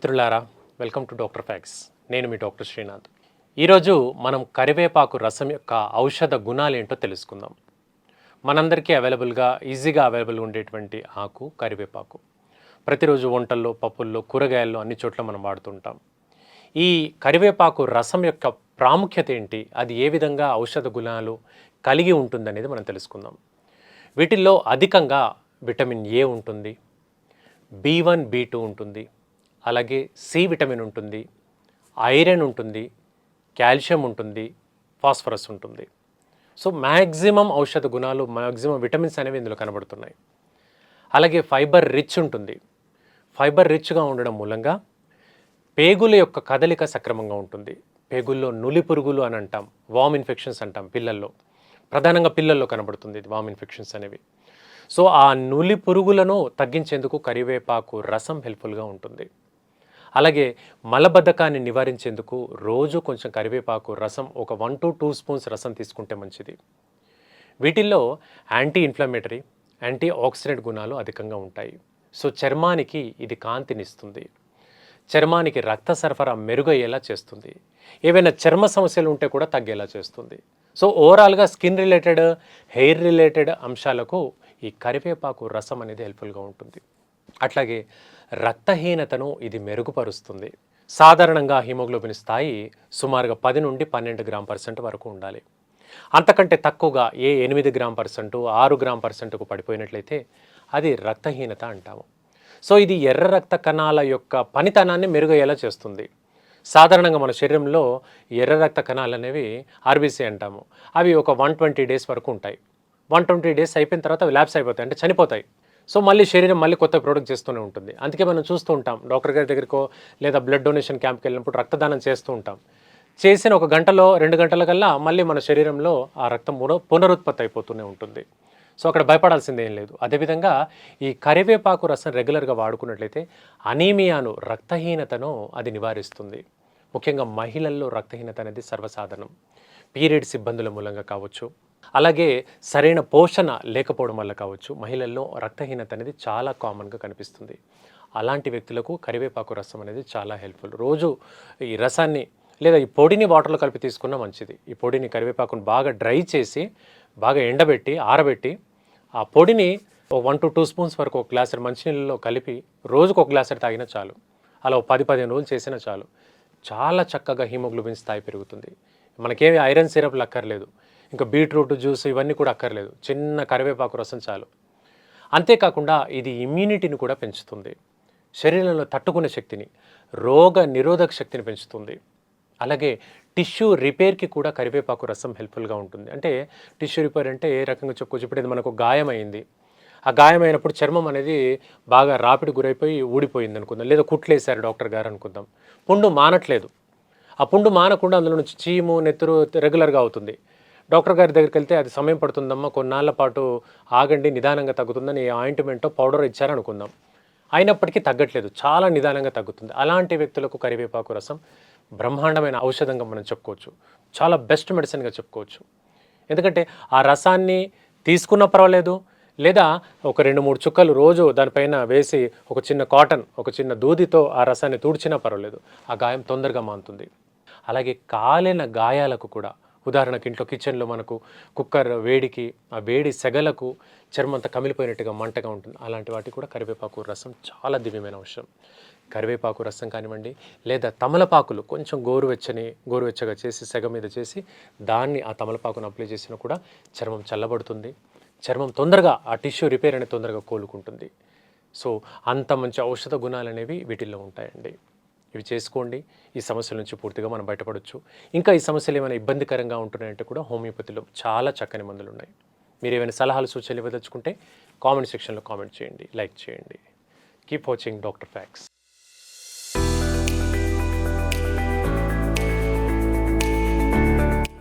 మిత్రులారా welcome to doctor fax. నేను మీ doctor Srinath. ఈరోజు మనం కరివేపాకు రసం యొక్క ఔషధ గుణాలు ఏంటో తెలుసుకుందాం. మనందరికీ అవైలబుల్గా ఈజీగా అవైలబుల్ ఉండేటువంటి ఆకు కరివేపాకు. ప్రతిరోజు వంటల్లో పప్పుల్లో కూరగాయల్లో అన్ని చోట్ల మనం వాడుతుంటాం. ఈ కరివేపాకు రసం యొక్క ప్రాముఖ్యత ఏంటి? అది ఏ విధంగా ఔషధ గుణాలు కలిగి ఉంటుందనేది మనం తెలుసుకుందాం. వీటిల్లో అధికంగా విటమిన్ ఏ ఉంటుంది? బి వన్ బి టూ ఉంటుంది. అలాగే సి విటమిన్ ఉంటుంది ఐరన్ ఉంటుంది కాల్షియం ఉంటుంది ఫాస్ఫరస్ ఉంటుంది. సో మ్యాక్సిమం ఔషధ గుణాలు మ్యాక్సిమం విటమిన్స్ అనేవి ఇందులో కనబడుతున్నాయి. అలాగే ఫైబర్ రిచ్ ఉంటుంది. ఫైబర్ రిచ్గా ఉండడం మూలంగా పేగుల యొక్క కదలిక సక్రమంగా ఉంటుంది. పేగుల్లో నులి పురుగులు అని అంటాం వామ్ ఇన్ఫెక్షన్స్ అంటాం పిల్లల్లో. ప్రధానంగా పిల్లల్లో కనబడుతుంది ఇది వామ్ ఇన్ఫెక్షన్స్ అనేవి. సో ఆ నులి పురుగులను తగ్గించేందుకు కరివేపాకు రసం హెల్ప్ఫుల్గా ఉంటుంది. అలాగే మలబద్ధకాన్ని నివారించేందుకు రోజు కొంచెం కరివేపాకు రసం ఒక వన్ టు టూ స్పూన్స్ రసం తీసుకుంటే మంచిది. వీటిల్లో యాంటీ ఇన్ఫ్లమేటరీ యాంటీ ఆక్సిడెంట్ గుణాలు అధికంగా ఉంటాయి. సో చర్మానికి ఇది కాంతినిస్తుంది. చర్మానికి రక్త సరఫరా మెరుగయ్యేలా చేస్తుంది. ఏవైనా చర్మ సమస్యలు ఉంటే కూడా తగ్గేలా చేస్తుంది. సో ఓవరాల్గా స్కిన్ రిలేటెడ్ హెయిర్ రిలేటెడ్ అంశాలకు ఈ కరివేపాకు రసం అనేది హెల్ప్ఫుల్గా ఉంటుంది. అట్లాగే రక్తహీనతను ఇది మెరుగుపరుస్తుంది. సాధారణంగా హిమోగ్లోబిన్ స్థాయి సుమారుగా పది నుండి పన్నెండు గ్రామ్ పర్సెంట్ వరకు ఉండాలి. అంతకంటే తక్కువగా ఏ ఎనిమిది గ్రామ్ పర్సెంట్ ఆరు గ్రామ్ పర్సెంట్కు పడిపోయినట్లయితే అది రక్తహీనత అంటాము. సో ఇది ఎర్ర రక్త కణాల యొక్క పనితనాన్ని మెరుగయ్యేలా చేస్తుంది. సాధారణంగా మన శరీరంలో ఎర్ర రక్త కణాలు అనేవి ఆర్బీసీ అంటాము. అవి ఒక వన్ ట్వంటీ డేస్ వరకు ఉంటాయి. వన్ ట్వంటీ డేస్ అయిపోయిన తర్వాత అవి ల్యాబ్స్ అయిపోతాయి అంటే చనిపోతాయి. సో మళ్ళీ శరీరం మళ్ళీ కొత్త ప్రోడక్ట్ చేస్తూనే ఉంటుంది. అందుకే మనం చూస్తూ ఉంటాం. డాక్టర్ గారి దగ్గరకో లేదా బ్లడ్ డొనేషన్ క్యాంప్కి వెళ్ళినప్పుడు రక్తదానం చేస్తూ ఉంటాం. చేసిన ఒక గంటలో రెండు గంటల కల్లా మళ్ళీ మన శరీరంలో ఆ రక్తం పున- పునరుత్పత్తి అయిపోతూనే ఉంటుంది. సో అక్కడ భయపడాల్సింది ఏం లేదు. అదేవిధంగా ఈ కరివేపాకు రసం రెగ్యులర్గా వాడుకున్నట్లయితే అనీమియాను రక్తహీనతను అది నివారిస్తుంది. ముఖ్యంగా మహిళల్లో రక్తహీనత అనేది సర్వసాధారణం. పీరియడ్స్ ఇబ్బందుల మూలంగా కావచ్చు. అలాగే సరైన పోషణ లేకపోవడం వల్ల కావచ్చు మహిళల్లో రక్తహీనత అనేది చాలా కామన్గా కనిపిస్తుంది. అలాంటి వ్యక్తులకు కరివేపాకు రసం అనేది చాలా హెల్ప్ఫుల్ రోజు ఈ రసాన్ని లేదా ఈ పొడిని వాటర్లో కలిపి తీసుకున్న మంచిది. ఈ పొడిని కరివేపాకును బాగా డ్రై చేసి బాగా ఎండబెట్టి ఆరబెట్టి ఆ పొడిని వన్ టు టూ స్పూన్స్ వరకు ఒక గ్లాసు మంచినీళ్ళలో కలిపి రోజుకు ఒక గ్లాసు తాగినా చాలు. అలా ఒక పది పదిహేను రోజులు చేసినా చాలు. చాలా చక్కగా హీమోగ్లోబిన్ స్థాయి పెరుగుతుంది. మనకేమి ఐరన్ సిరప్ లక్కర్లేదు. ఇంకా బీట్రూట్ జ్యూస్ ఇవన్నీ కూడా అక్కర్లేదు. చిన్న కరివేపాకు రసం చాలు. అంతేకాకుండా ఇది ఇమ్యూనిటీని కూడా పెంచుతుంది. శరీరంలో తట్టుకునే శక్తిని రోగ నిరోధక శక్తిని పెంచుతుంది. అలాగే టిష్యూ రిపేర్కి కూడా కరివేపాకు రసం హెల్ప్ఫుల్గా ఉంటుంది. అంటే టిష్యూ రిపేర్ అంటే ఏ రకంగా చెప్పుకోవచ్చు ఇప్పుడు ఇది మనకు గాయమైంది. ఆ గాయమైనప్పుడు చర్మం అనేది బాగా రాపిడి గురైపోయి ఊడిపోయింది అనుకుందాం. లేదా కుట్లేశారు డాక్టర్ గారు అనుకుందాం. పుండు మానట్లేదు. ఆ పుండు మానకుండా అందులో నుంచి చీము నెత్తురు రెగ్యులర్గా అవుతుంది. డాక్టర్ గారి దగ్గరికి వెళ్తే అది సమయం పడుతుందమ్మా కొన్నాళ్ళ పాటు ఆగండి నిదానంగా తగ్గుతుందని ఆయింట్మెంటో పౌడర్ ఇచ్చారనుకుందాం. అయినప్పటికీ తగ్గట్లేదు చాలా నిదానంగా తగ్గుతుంది. అలాంటి వ్యక్తులకు కరివేపాకు రసం బ్రహ్మాండమైన ఔషధంగా మనం చెప్పుకోవచ్చు. చాలా బెస్ట్ మెడిసిన్గా చెప్పుకోవచ్చు. ఎందుకంటే ఆ రసాన్ని తీసుకున్న పర్వాలేదు లేదా ఒక రెండు మూడు చుక్కలు రోజు దానిపైన వేసి ఒక చిన్న కాటన్ ఒక చిన్న దూదితో ఆ రసాన్ని తుడిచినా పర్వాలేదు. ఆ గాయం తొందరగా మానుతుంది. అలాగే కాలిన గాయాలకు కూడా ఉదాహరణకి ఇంట్లో కిచెన్లో మనకు కుక్కర్ వేడికి ఆ వేడి సెగలకు చర్మం అంతా కమిలిపోయినట్టుగా మంటగా ఉంటుంది. అలాంటి వాటికి కూడా కరివేపాకు రసం చాలా దివ్యమైన అవసరం కరివేపాకు రసం కానివ్వండి లేదా తమలపాకులు కొంచెం గోరువెచ్చని గోరువెచ్చగా చేసి సెగ మీద చేసి దాన్ని ఆ తమలపాకును అప్లై చేసినా కూడా చర్మం చల్లబడుతుంది. చర్మం తొందరగా ఆ టిష్యూ రిపేర్ అనేది తొందరగా కోలుకుంటుంది. సో అంత మంచి ఔషధ గుణాలు అనేవి వీటిల్లో ఉంటాయండి. ఇవి చేసుకోండి. ఈ సమస్యల నుంచి పూర్తిగా మనం బయటపడవచ్చు ఇంకా ఈ సమస్యలు ఏమైనా ఇబ్బందికరంగా ఉంటున్నాయంటే కూడా హోమియోపతిలో చాలా చక్కని మందులు ఉన్నాయి. మీరు ఏమైనా సలహాలు సూచనలు ఇవ్వదలుచుకుంటే కామెంట్ సెక్షన్లో కామెంట్ చేయండి లైక్ చేయండి. Keep watching doctor facts